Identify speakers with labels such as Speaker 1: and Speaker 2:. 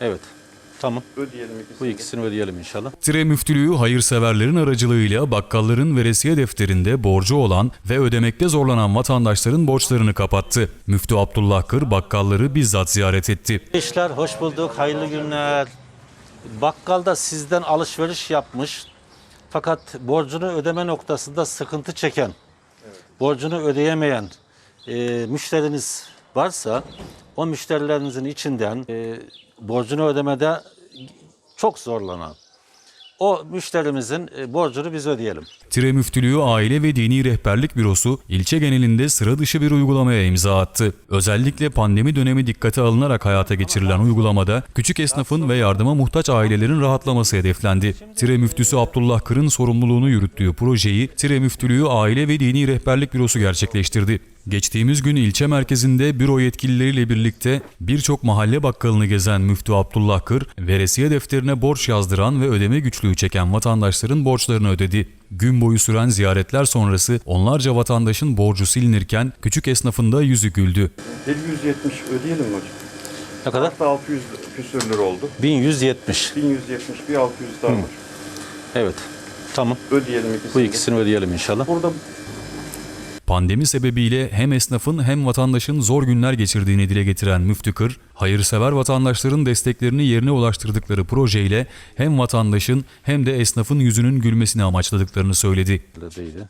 Speaker 1: Evet. Tamam.
Speaker 2: Ödeyelim ikisini.
Speaker 1: Bu ikisini ödeyelim inşallah.
Speaker 3: Tire Müftülüğü hayırseverlerin aracılığıyla bakkalların veresiye defterinde borcu olan ve ödemekte zorlanan vatandaşların borçlarını kapattı. Müftü Abdullah Kır bakkalları bizzat ziyaret etti.
Speaker 1: İşler hoş bulduk. Hayırlı günler. Bakkal da sizden alışveriş yapmış. Fakat borcunu ödeme noktasında sıkıntı çeken, borcunu ödeyemeyen e, müşteriniz varsa o müşterilerinizin içinden e, borcunu ödemede çok zorlanan o müşterimizin e, borcunu biz ödeyelim.
Speaker 3: Tire Müftülüğü Aile ve Dini Rehberlik Bürosu ilçe genelinde sıra dışı bir uygulamaya imza attı. Özellikle pandemi dönemi dikkate alınarak hayata geçirilen uygulamada küçük esnafın ve yardıma muhtaç ailelerin rahatlaması hedeflendi. Tire Müftüsü Abdullah Kır'ın sorumluluğunu yürüttüğü projeyi Tire Müftülüğü Aile ve Dini Rehberlik Bürosu gerçekleştirdi. Geçtiğimiz gün ilçe merkezinde büro yetkilileriyle birlikte birçok mahalle bakkalını gezen Müftü Abdullah Kır, veresiye defterine borç yazdıran ve ödeme güçlüğü çeken vatandaşların borçlarını ödedi. Gün boyu süren ziyaretler sonrası onlarca vatandaşın borcu silinirken küçük esnafın da yüzü güldü.
Speaker 2: 770 ödeyelim mi hocam?
Speaker 1: Ne kadar?
Speaker 2: Hatta 600 küsür lira oldu.
Speaker 1: 1170.
Speaker 2: 1170 bir 600 daha var.
Speaker 1: Evet. Tamam.
Speaker 2: Ödeyelim ikisini.
Speaker 1: Bu ikisini ödeyelim inşallah.
Speaker 2: Burada
Speaker 3: Pandemi sebebiyle hem esnafın hem vatandaşın zor günler geçirdiğini dile getiren Müftü Kır, hayırsever vatandaşların desteklerini yerine ulaştırdıkları projeyle hem vatandaşın hem de esnafın yüzünün gülmesini amaçladıklarını söyledi.
Speaker 1: Öyle değildi.